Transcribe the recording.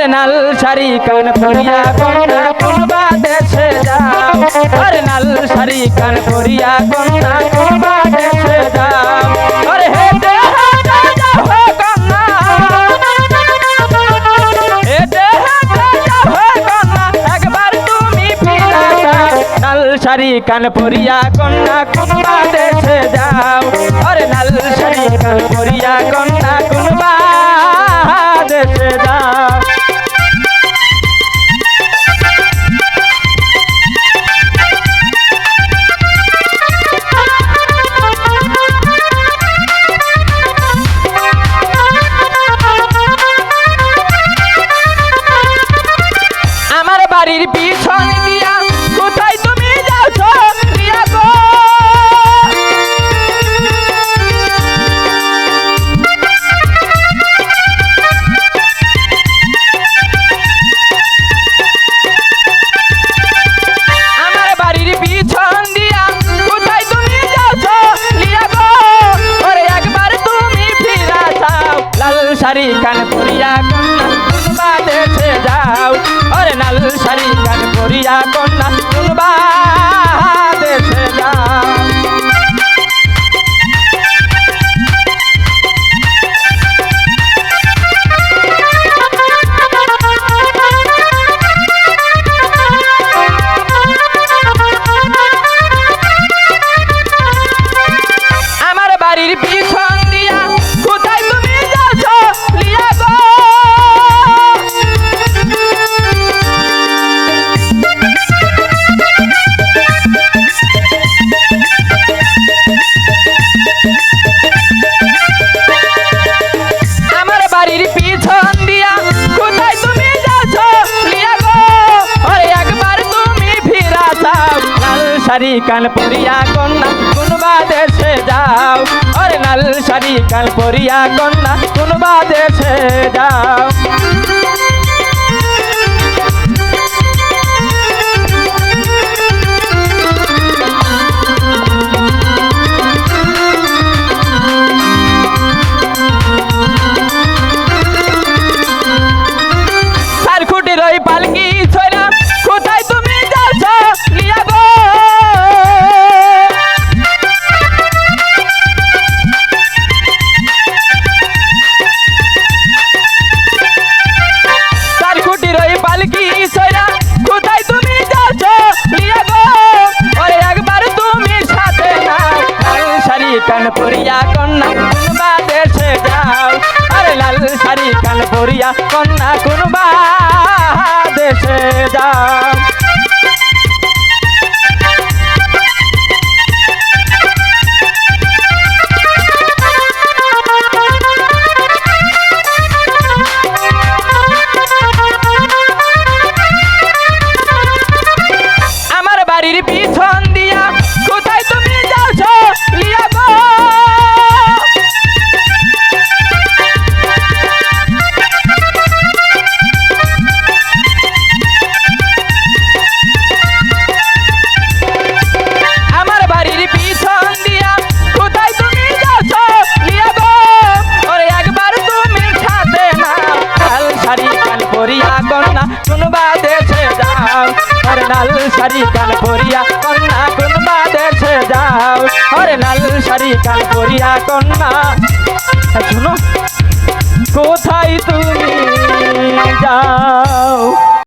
আরে নাল শাড়ি কান পরিয়া কন্যা কোনবা দেশে যাও। আরে নাল শাড়ি কান পরিয়া কন্যা কোনবা দেশে যাও। আরে হেঁটে হেঁটে যাও কন্যা। হেঁটে হেঁটে যাও কন্যা, একবার তুমি ফিরে যাও নাল শাড়ি কান পরিয়া কন্যা কোনবা বাড়ির পিছন দিয়া, কোথায় তুমি যাচ্ছ রিয়া গো? আমার বাড়ির পিছন দিয়া, কোথায় তুমি যাচ্ছ রিয়া গো? ওরে কন্যা শাড়ি কান পরিয়া কন্যা, কোনবা দেশে যাও। ওরে লাল শাড়ি কান পরিয়া কন্যা, কোনবা দেশে যাও। শাড়ি কান পরিয়া কন্যা, কোনবা দেশে যাও। আরে লাল শাড়ি কান কন্যা, কোনবা দেশে যাও। কোনবা দেশে যাও হরে লাল শাড়ি কান পরিয়া কন্যা কোনবা দেশে যাও হরে লাল শাড়ি কান পরিয়া কন্যা। শুনো। কোথায় তুমি যাও?